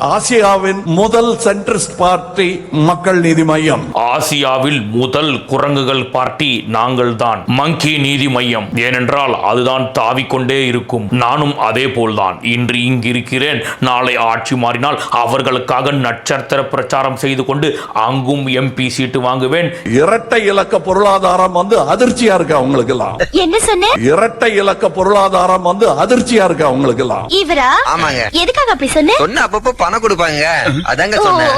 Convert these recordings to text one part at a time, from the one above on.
ஆசியாவின் முதல் centrist party மக்கள் நீதி மையம். ஆசியாவில் முதல் குரங்குகள் பார்ட்டி நாங்கள்தான் மங்கி நீதி மையம். ஏனென்றால் அதுதான் தாவிக்கொண்டே இருக்கும். நானும் அதே போல்தான். இன்று இங்கு இருக்கிறேன் நாளை ஆட்சி மாறினால் அவர்களுக்காக நட்சத்திர பிரச்சாரம் செய்து கொண்டு அங்கும் எம்பி சீட்டு வாங்குவேன். இரட்டை இலக்க பொருளாதாரம் வந்து அதிர்ச்சியா இருக்கு அவங்களுக்கு எல்லாம் என்ன சொன்ன? இரட்டை இலக்க பொருளாதாரம் வந்து அதிர்ச்சியா இருக்கு அவங்களுக்கு எல்லாம் இவரா? ஆமாங்க. எதுக்காக அப்படி சொன்ன? சொன்ன அப்பப்போ பணம் கொடுப்பாங்க. அதாங்க ஓ சொன்னேன்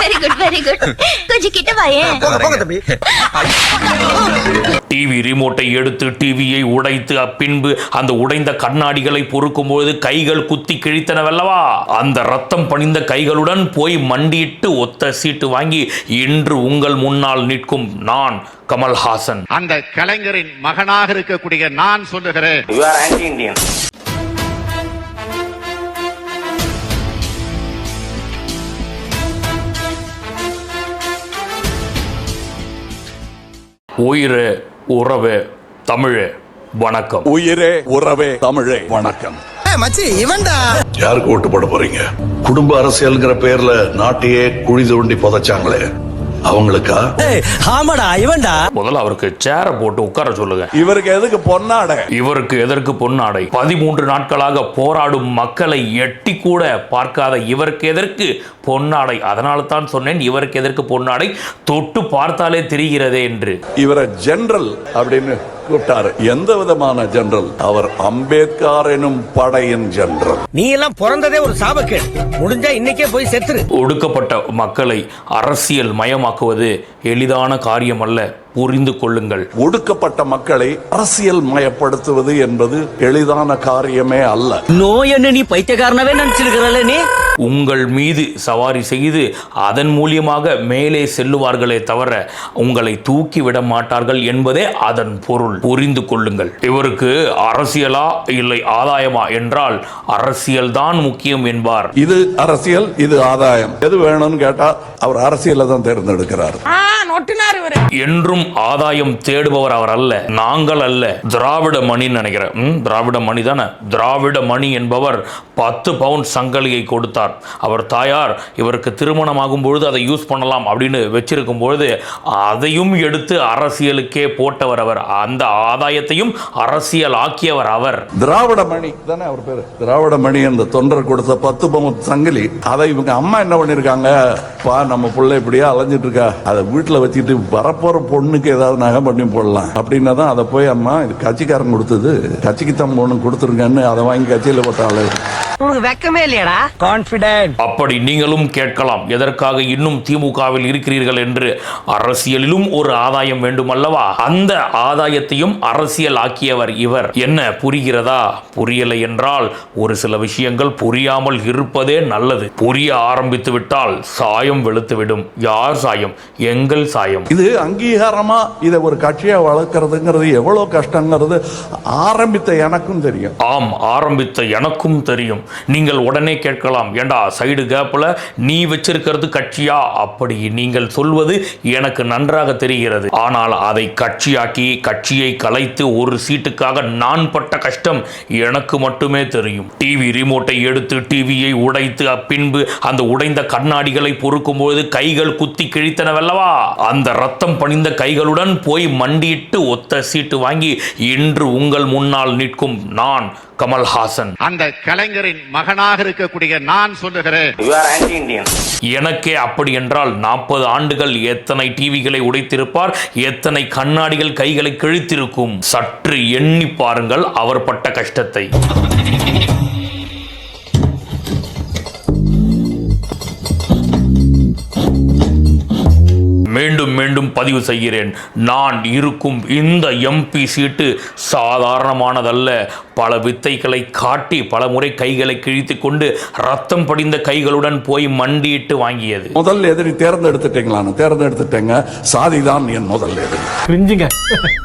வெரி குட் வெரி குட் கொஞ்சம் கிட்ட வாயேன் போங்க போங்க தம்பி. டிவி ரிமோட்டை எடுத்து டிவியை உடைத்து பின்பு அந்த உடைந்த கண்ணாடிகளை பொறுக்கும்போது கைகள் குத்தி கிழித்தனவல்லவா அந்த ரத்தம் பணிந்த கைகளுடன் போய் மண்டியிட்டு ஒத்த சீட்டு வாங்கி இன்று உங்கள் முன்னால் நிற்கும் நான் கமல்ஹாசன். அந்த கலைஞரின் மகனாக இருக்கக்கூடிய நான் சொல்லுகிறேன். உயிரே உறவே தமிழே வணக்கம். உயிரே உறவே தமிழே வணக்கம். மச்சி இவன்டா. யாருக்கு ஓட்டு போட போறீங்க? குடும்ப அரசியல்ங்கிற பேர்ல நாட்டையே குழி தோண்டி புதைச்சாங்களே. அவங்களுக்கா? ஆமாடா இவன்டா. முதல்ல அவருக்கு சேரை போட்டு உட்கார சொல்லுங்க. இவருக்கு எதுக்கு பொன்னாடை? இவருக்கு எதற்கு பொன்னாடை? பதிமூன்று நாட்களாக போராடும் மக்களை எட்டி கூட பார்க்காத இவருக்கு எதற்கு பொன்னாடை? அதனால தான் சொன்னேன் இவருக்கு எதற்கு பொன்னாடை? தொட்டு பார்த்தாலே தெரிகிறதே என்று. இவரை ஜெனரல் அப்படின்னு கூப்பிட்டாரு எந்த விதமான ஜெனரல் அவர் அம்பேத்கர் எனும் படையின் ஜெனரல் நீ எல்லாம் பிறந்ததே ஒரு சாபக்கேடு. முடிஞ்சா இன்னைக்கே போய் செத்துரு. ஒடுக்கப்பட்ட மக்களை அரசியல் மயமாக்குவது எளிதான காரியம் அல்ல புரிந்து கொள்ளுங்கள். ஒடுக்கப்பட்ட மக்களை அரசியல் மயப்படுத்துவது என்பது எளிதான காரியமே அல்ல. நோய் என்ன நீ பைத்தியக்காரனவே நினைச்சிருக்கிறல்ல நீ? உங்கள் மீது சவாரி செய்து அதன் மூலியமாக மேலே செல்லுவார்களே தவிர உங்களை தூக்கி விட மாட்டார்கள் என்பதே அதன் பொருள். புரிந்து கொள்ளுங்கள். இவருக்கு அரசியலா இல்லை ஆதாயமா என்றால் அரசியல் தான் முக்கியம் என்பார். இது அரசியல் இது ஆதாயம். எது வேணும்னு கேட்டா அவர் அரசியலை தான் தேர்ந்தெடுக்கிறார். என்றும் ஆதாயம் தேடுபவர் அவர் அல்ல நாங்கள் அல்ல. திராவிட மணின்னு நினைக்கிறேன். திராவிட மணி தானே? திராவிட மணி என்பவர் பத்து பவுண்ட் சங்கலியை கொடுத்தார். அவர் தாயார் இவருக்கு திருமணமாகும் பொழுது அதை யூஸ் பண்ணலாம் அப்படின்னு வச்சிருக்கும் பொழுது அதையும் எடுத்து அரசியலுக்கே போட்டவர் அவர். அந்த ஆதாயத்தையும் அரசியல் ஆக்கியவர் அவர். திராவிட மணி தானே அவர் பேர்? திராவிட மணி அந்த தொண்டர் கொடுத்த பத்து பவுன் சங்கிலி. அதை இவங்க அம்மா என்ன பண்ணிருக்காங்க? பா நம்ம பிள்ளை இப்படியா அலைஞ்சிட்டு இருக்கா. அதை வீட்டுல வச்சுக்கிட்டு வரப்போற பொண்ணு பொண்ணுக்கு ஏதாவது நகை பண்ணி போடலாம். அப்படின்னா தான் அதை போய் அம்மா இது கட்சிக்காரன் கொடுத்தது. கட்சிக்கு தான் பொண்ணு கொடுத்துருங்கன்னு அதை வாங்கி கட்சியில் போட்ட உனக்கு வெக்கமே இல்லையாடா. கான்பிடென்ட் அப்படி நீங்களும் கேட்கலாம். எதற்காக இன்னும் திமுகவில் இருக்கிறீர்கள் என்று அரசியலிலும் ஒரு ஆதாயம் வேண்டும் அல்லவா அந்த ஆதாயத்தையும் அரசியல் ஆக்கியவர் இவர். என்ன புரிகிறதா? புரியலை என்றால் ஒரு சில விஷயங்கள் புரியாமல் இருப்பதே நல்லது. புரிய ஆரம்பித்து விட்டால் சாயம் வெளுத்துவிடும். யார் சாயம்? எங்கள் சாயம். இது அங்கீகாரமா இதை ஒரு கட்சியா வளர்க்கறதுங்கிறது எவ்வளவு கஷ்டங்கிறது ஆரம்பித்த எனக்கும் தெரியும். ஆம் ஆரம்பித்த எனக்கும் தெரியும். நீங்கள் உடனே கேட்கலாம் ஏண்டா சைடு கேப்பில் நீ வச்சிருக்கிறது கட்சியா? அப்படி நீங்கள் சொல்வது எனக்கு நன்றாக தெரிகிறது. ஆனால் அதை கட்சியாக்கி கட்சியை கலைத்து ஒரு சீட்டுக்காக நான் பட்ட கஷ்டம் எனக்கு மட்டுமே தெரியும். டிவி ரிமோட்டை எடுத்து டிவியை உடைத்து பின்பு அந்த உடைந்த கண்ணாடிகளை பொறுக்கும்போது கைகள் குத்தி கிழித்தனவல்லவா அந்த ரத்தம் பணிந்த கைகளுடன் போய் மண்டியிட்டு ஒத்த சீட்டு வாங்கி இன்று உங்கள் முன்னால் நிற்கும் நான் கமல்ஹாசன். அந்த கலைஞரின் மகனாக இருக்கக்கூடிய நான் சொல்லுகிறேன். You are anti-Indian. எனக்கே அப்படி என்றால் நாற்பது ஆண்டுகள் எத்தனை டிவிகளை உடைத்திருப்பார் எத்தனை கண்ணாடிகள் கைகளை கிழித்திருக்கும்? சற்று எண்ணி பாருங்கள் அவர் பட்ட கஷ்டத்தை. மீண்டும் மீண்டும் பதிவு செய்கிறேன். நான் இருக்கும் இந்த எம்பி சீட்டு சாதாரணமானதல்ல. பல வித்தைகளை காட்டி பல முறை கைகளை கிழித்து கொண்டு ரத்தம் படிந்த கைகளுடன் போய் மண்டியிட்டு வாங்கியது. முதல் எதிரி தேர்ந்தெடுத்துட்டீங்களான்னு தேர்ந்தெடுத்துட்டேங்க. சாதிதான் என் முதல் எதிரி. கிரிஞ்சுங்க.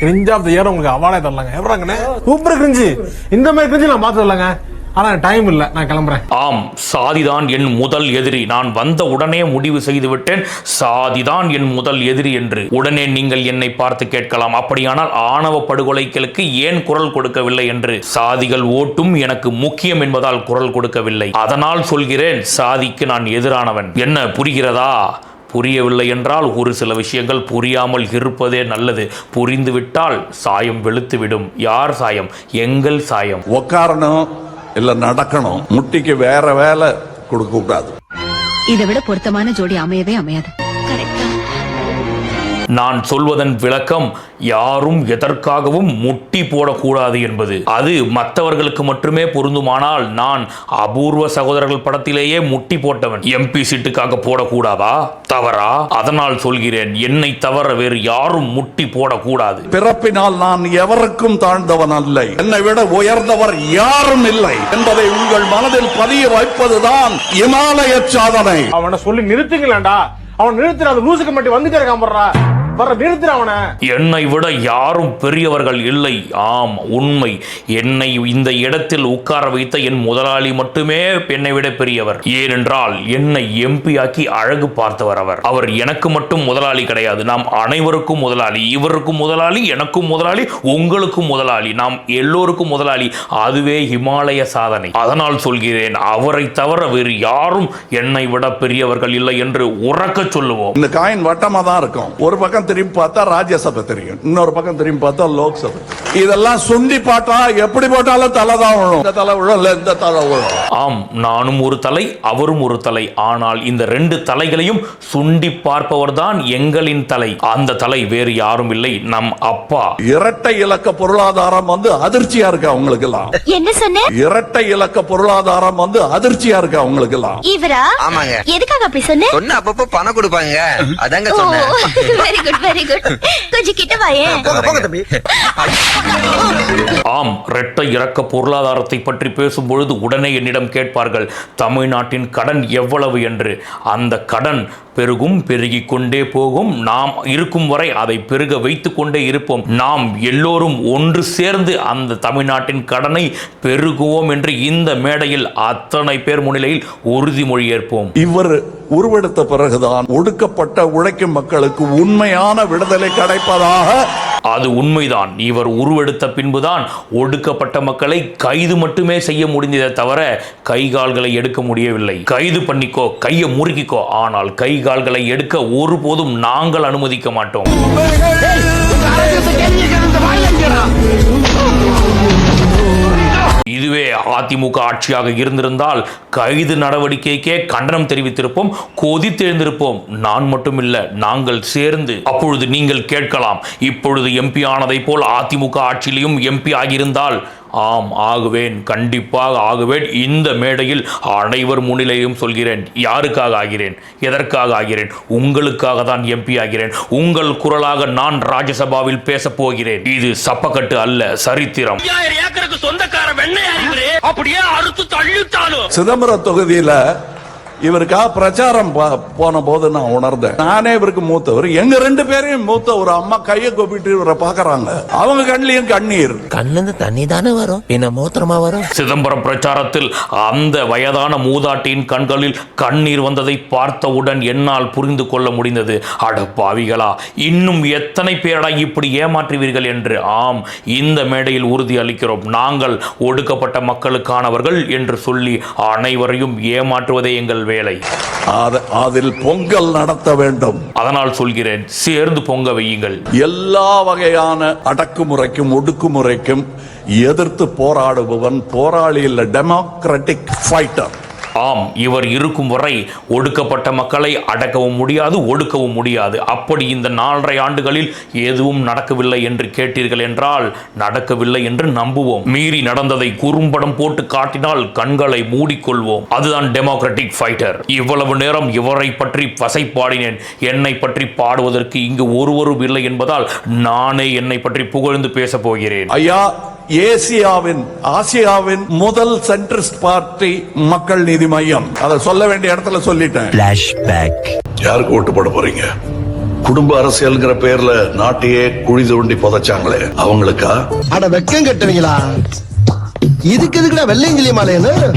கிரிஞ்ச் ஆஃப் த இயர் உங்களுக்கு அவார்டே தரலாங்க. எவ்வளோங்கண்ணே சூப்பர் கிரிஞ்சு. இந்த மாதிரி கிரிஞ்சு நான் பார்த்து வரலாங்க ஆனா டைம் இல்ல. நான் கிளம்புறேன். ஆம் சாதிதான் என் முதல் எதிரி. நான் வந்த உடனே முடிவு செய்து விட்டேன். சாதிதான் என் முதல் எதிரி என்று. உடனே நீங்கள் என்னை பார்த்து கேட்கலாம். அப்படியானால் ஆணவ படுகொலைகளுக்கு ஏன் குரல் கொடுக்கவில்லை என்று. சாதிகள் ஓட்டும் எனக்கு முக்கியம் என்பதால் குரல் கொடுக்கவில்லை. அதனால் சொல்கிறேன் சாதிக்கு நான் எதிரானவன். என்ன புரிகிறதா? புரியவில்லை என்றால் ஒரு சில விஷயங்கள் புரியாமல் இருப்பதே நல்லது. புரிந்துவிட்டால் சாயம் வெளுத்துவிடும். யார் சாயம்? எங்கள் சாயம். உக்காரணும். இல்ல நடக்கணும். முட்டிக்கு வேற வேலை கொடுக்க கூடாது. இதை விட பொருத்தமான ஜோடி அமையவே அமையாது. நான் சொல்வதன் விளக்கம் யாரும் எதற்காகவும் முட்டி போடக்கூடாது என்பது. அது மற்றவர்களுக்கு மட்டுமே பொருந்துமானால் நான் அபூர்வ சகோதரர்கள் படத்திலேயே முட்டி போட்டவன். எம்பி சீட்டுக்காக போடக்கூடாதா? தவறா? அதனால் சொல்கிறேன் என்னை தவிர வேறு யாரும் முட்டி போடக்கூடாது. பிறப்பினால் நான் எவருக்கும் தாழ்ந்தவன் அல்ல. என்னை விட உயர்ந்தவர் யாரும் இல்லை. என்பதை உங்கள் மனதில் பதிய வைப்பதுதான் இமாலய சாதனை. அவனை சொல்லி நிறுத்துங்களேன்டா. அவன் நிறுத்துற அந்த லூசுக்கு மட்டும் வந்துட்டே இருக்கான் போடுறா. வர நிறுத்துற அவனை. என்னை விட யாரும் பெரியவர்கள் இல்லை. ஆம் உண்மை. என்னை இந்த இடத்தில் உட்கார வைத்த என் முதலாளி மட்டுமே என்னை விட பெரியவர். ஏனென்றால் என்னை எம்பி ஆக்கி அழகு பார்த்தவர் அவர். அவர் எனக்கு மட்டும் முதலாளி கிடையாது. நாம் அனைவருக்கும் முதலாளி. இவருக்கும் முதலாளி எனக்கும் முதலாளி உங்களுக்கும் முதலாளி. நாம் எல்லோருக்கும் முதலாளி. அதுவே இமாலய சாதனை. அதனால் சொல்கிறேன் அவரை தவிர வேறு யாரும் என்னை விட பெரியவர்கள் இல்லை என்று உறக்க சொல்லுவோம். இந்த காயின் வட்டமா தான் இருக்கும். ஒரு பக்கம் திரும்பி பார்த்தா ராஜ்யசபை தெரியும். இன்னொரு பக்கம் திரும்பி பார்த்தா லோக்சபை இதெல்லாம் சுண்டி பாட்டா எப்படி போட்டாலும் தலை தான் விழும். இந்த தலை விழும் இல்ல இந்த தலை விழும். ஆம் நானும் ஒரு தலை அவரும் ஒரு தலை. ஆனால் இந்த ரெண்டு தலைகளையும் சுண்டி பார்ப்பவர்தான் எங்களின் தலை. அந்த தலை வேறு யாரும் இல்லை நம் அப்பா. இரட்டை இலக்க பொருளாதாரம் வந்து அதிர்ச்சியா இருக்கு அவங்களுக்கு எல்லாம் என்ன சொன்ன? இரட்டை இலக்க பொருளாதாரம் வந்து அதிர்ச்சியா இருக்கு அவங்களுக்கு எல்லாம் இவரா? ஆமாங்க. எதுக்காக அப்படி சொன்ன? சொன்ன அப்பப்போ பணம் கொடுப்பாங்க. அதாங்க சொன்னேன். வெரி குட் வெரி குட் கொஞ்சம் கிட்ட தம்பி. ஆம் இரட்டை இறக்க பொருளாதாரத்தை பற்றி பேசும்பொழுது உடனே என்னிடம் கேட்பார்கள் தமிழ்நாட்டின் கடன் எவ்வளவு என்று? அந்த கடன் பெருகும் பெருகிக் கொண்டே போகும். நாம் இருக்கும் வரை அதை பெருக வைத்துக் கொண்டே இருப்போம். நாம் எல்லோரும் ஒன்று சேர்ந்து அந்த தமிழ்நாட்டின் கடனை பெருகுவோம் என்று இந்த மேடையில் அத்தனை பேர் முன்னிலையில் உறுதிமொழி ஏற்போம். இவர் உருவெடுத்த பிறகுதான் ஒடுக்கப்பட்ட உழைக்கும் மக்களுக்கு உண்மையான விடுதலை கிடைப்பதாக. அது உண்மைதான். இவர் உருவெடுத்த பின்புதான் ஒடுக்கப்பட்ட மக்களை கைது மட்டுமே செய்ய முடிந்ததே தவிர கை கால்களை எடுக்க முடியவில்லை. கைது பண்ணிக்கோ கையை முறுக்கிக்கோ. ஆனால் கை கால்களை எடுக்க ஒருபோதும் நாங்கள் அனுமதிக்க மாட்டோம். அதிமுக ஆட்சியாக இருந்திருந்தால் கைது நடவடிக்கைக்கே கண்டனம் தெரிவித்திருப்போம் கொதித்தெழுந்திருப்போம். நான் மட்டுமில்ல நாங்கள் சேர்ந்து. அப்பொழுது நீங்கள் கேட்கலாம் இப்பொழுது எம்பி ஆனதை போல் அதிமுக ஆட்சியிலையும் எம்பி ஆகியிருந்தால் ஆம் ஆகுவேன் கண்டிப்பாக ஆகுவேன். இந்த மேடையில் அனைவர் முன்னிலையும் சொல்கிறேன். யாருக்காக ஆகிறேன்? எதற்காக ஆகிறேன்? உங்களுக்காக தான் எம்பி ஆகிறேன். உங்கள் குரலாக நான் ராஜ்யசபாவில் பேசப் போகிறேன். இது சப்பக்கட்டு அல்ல சரித்திரம். ஏக்கருக்கு சொந்தக்கார வெண்ணெய் அப்படியே அறுத்து தள்ளித்தாலும் சிதம்பரம் தொகுதியில இவருக்காக பிரச்சாரம் போன போது நான் உணர்ந்தேன். நானே இவருக்கு மூத்தவர். எங்க ரெண்டு பேரையும் மூத்த ஒரு அம்மா கையை கொப்பிட்டு இவரை பாக்குறாங்க அவங்க கண்ணிலையும் கண்ணீர். கண்ணுந்து தண்ணி தானே வரும். என்ன மூத்திரமா வரும். சிதம்பரம் பிரச்சாரத்தில் அந்த வயதான மூதாட்டியின் கண்களில் கண்ணீர் வந்ததை பார்த்தவுடன் என்னால் புரிந்து கொள்ள முடிந்தது. அட பாவிகளா இன்னும் எத்தனை பேரடா இப்படி ஏமாற்றுவீர்கள் என்று? ஆம் இந்த மேடையில் உறுதி அளிக்கிறோம். நாங்கள் ஒடுக்கப்பட்ட மக்களுக்கானவர்கள் என்று சொல்லி அனைவரையும் ஏமாற்றுவதே எங்கள் வேலை. அத- அதில் பொங்கல் நடத்த வேண்டும். அதனால் சொல்கிறேன் சேர்ந்து பொங்க வையுங்கள். எல்லா வகையான அடக்குமுறைக்கும் ஒடுக்குமுறைக்கும் எதிர்த்து போராடுபவன் போராளி இல்ல டெமோக்ராட்டிக் ஃபைட்டர் ஆம் இவர் இருக்கும் வரை ஒடுக்கப்பட்ட மக்களை அடக்கவும் முடியாது ஒடுக்கவும் முடியாது. அப்படி இந்த நாலரை ஆண்டுகளில் எதுவும் நடக்கவில்லை என்று கேட்டீர்கள் என்றால் நடக்கவில்லை என்று நம்புவோம். மீறி நடந்ததை குறும்படம் போட்டு காட்டினால் கண்களை மூடிக்கொள்வோம். அதுதான் டெமோக்ராட்டிக் ஃபைட்டர் இவ்வளவு நேரம் இவரை பற்றி வசைப்பாடினேன் என்னை பற்றி பாடுவதற்கு இங்கு ஒருவரும் இல்லை என்பதால் நானே என்னை பற்றி புகழ்ந்து பேசப் போகிறேன். ஐயா ஏசியாவின் ஆசியாவின் முதல் சென்ட்ரிஸ்ட் பார்ட்டி மக்கள் நீதி மையம். அதை சொல்ல வேண்டிய இடத்துல சொல்லிட்டேன். யாருக்கு ஓட்டு போட போறீங்க? குடும்ப அரசியல்ங்கிற பேர்ல நாட்டையே குழி தோண்டி புதைச்சாங்களே. அவங்களுக்கா? அட வெக்கம் கட்டுவீங்களா? இதுக்கு எதுக்குடா வெள்ளையங்கிலி மாலையன்னு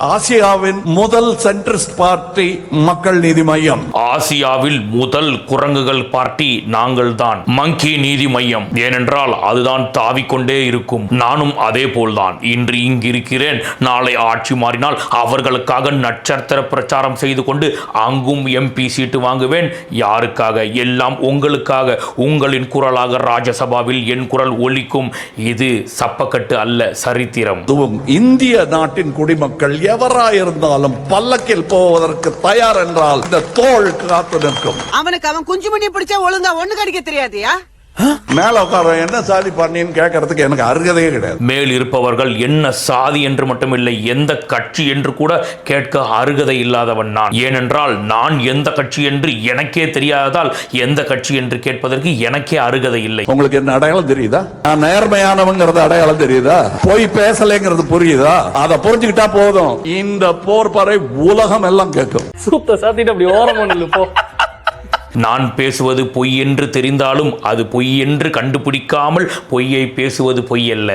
ஆசியாவின் முதல் சென்ட்ரிஸ்ட் பார்ட்டி மக்கள் நீதி மையம். ஆசியாவில் முதல் குரங்குகள் பார்ட்டி நாங்கள்தான் மங்கி நீதி மையம். ஏனென்றால் அதுதான் தாவிக்கொண்டே இருக்கும். நானும் அதே போல்தான் இன்று இங்கு இருக்கிறேன் நாளை ஆட்சி மாறினால் அவர்களுக்காக நட்சத்திர பிரச்சாரம் செய்து கொண்டு அங்கும் எம்பி சீட்டு வாங்குவேன். யாருக்காக? எல்லாம் உங்களுக்காக. உங்களின் குரலாக ராஜ்யசபாவில் என் குரல் ஒலிக்கும். இது சப்பக்கட்டு அல்ல சரித்திரம். அதுவும் இந்திய நாட்டின் குடிமக்கள் எவராயிருந்தாலும் பல்லக்கில் போவதற்கு தயார் என்றால் இந்த தோள் காத்து நிற்கும். அவனுக்கு அவன் குஞ்சு மணி பிடிச்சா ஒழுங்கா ஒண்ணு கடிக்க தெரியாதியா? மேல உட்கார என்ன சாதி பண்ணின்னு கேட்கறதுக்கு எனக்கு அருகதையே கிடையாது. மேல் இருப்பவர்கள் என்ன சாதி என்று மட்டுமில்லை எந்த கட்சி என்று கூட கேட்க அருகதை இல்லாதவன் நான். ஏனென்றால் நான் எந்த கட்சி என்று எனக்கே தெரியாததால் எந்த கட்சி என்று கேட்பதற்கு எனக்கே அருகதை இல்லை. உங்களுக்கு என்ன அடையாளம் தெரியுதா? நான் நேர்மையானவங்கிறது அடையாளம் தெரியுதா? போய் பேசலைங்கிறது புரியுதா? அதை புரிஞ்சுக்கிட்டா போதும். இந்த போர் பறை உலகம் எல்லாம் கேட்கும் சூத்த சாத்திட்டு அப்படி ஓரமா நில்லு போ. நான் பேசுவது பொய் என்று தெரிந்தாலும் அது பொய் என்று கண்டுபிடிக்காமல் பொய்யை பேசுவது பொய் அல்ல.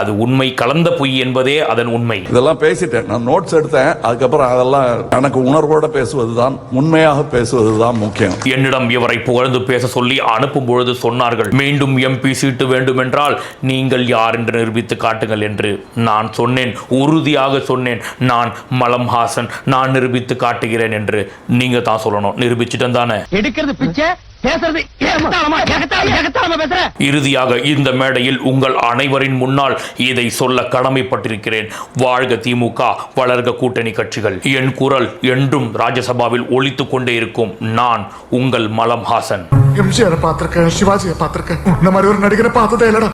அது உண்மை கலந்த பொய் என்பதே அதன் உண்மை. இதெல்லாம் பேசிட்டேன். நான் நோட்ஸ் எடுத்தேன். அதுக்கப்புறம் அதெல்லாம் எனக்கு உணர்வோட பேசுவதுதான் உண்மையாக பேசுவதுதான் முக்கியம். என்னிடம் இவரை புகழ்ந்து பேச சொல்லி அனுப்பும் பொழுது சொன்னார்கள் மீண்டும் எம்பி சீட்டு வேண்டுமென்றால் நீங்கள் யார் என்று நிரூபித்து காட்டுங்கள் என்று. நான் சொன்னேன் உறுதியாக சொன்னேன் நான் மலம் ஹாசன் நான் நிரூபித்து காட்டுகிறேன் என்று. நீங்க தான் சொல்லணும். நிரூபிச்சிட்டு தானே. எடுக்கிறது பிச்சை இறுதியாக இந்த மேடையில் உங்கள் அனைவரின் முன்னால் இதை சொல்ல கடமைப்பட்டிருக்கிறேன். வாழ்க திமுக வளர்க கூட்டணி கட்சிகள். என் குரல் என்றும் ராஜ்யசபாவில் ஒலித்துக் கொண்டே இருக்கும். நான் உங்கள் மலம் ஹாசன். எம்ஜிஆர் பாத்திருக்கேன் சிவாஜியை பாத்திருக்கேன் இந்த மாதிரி ஒரு நடிகரை பார்த்ததே இல்லடா.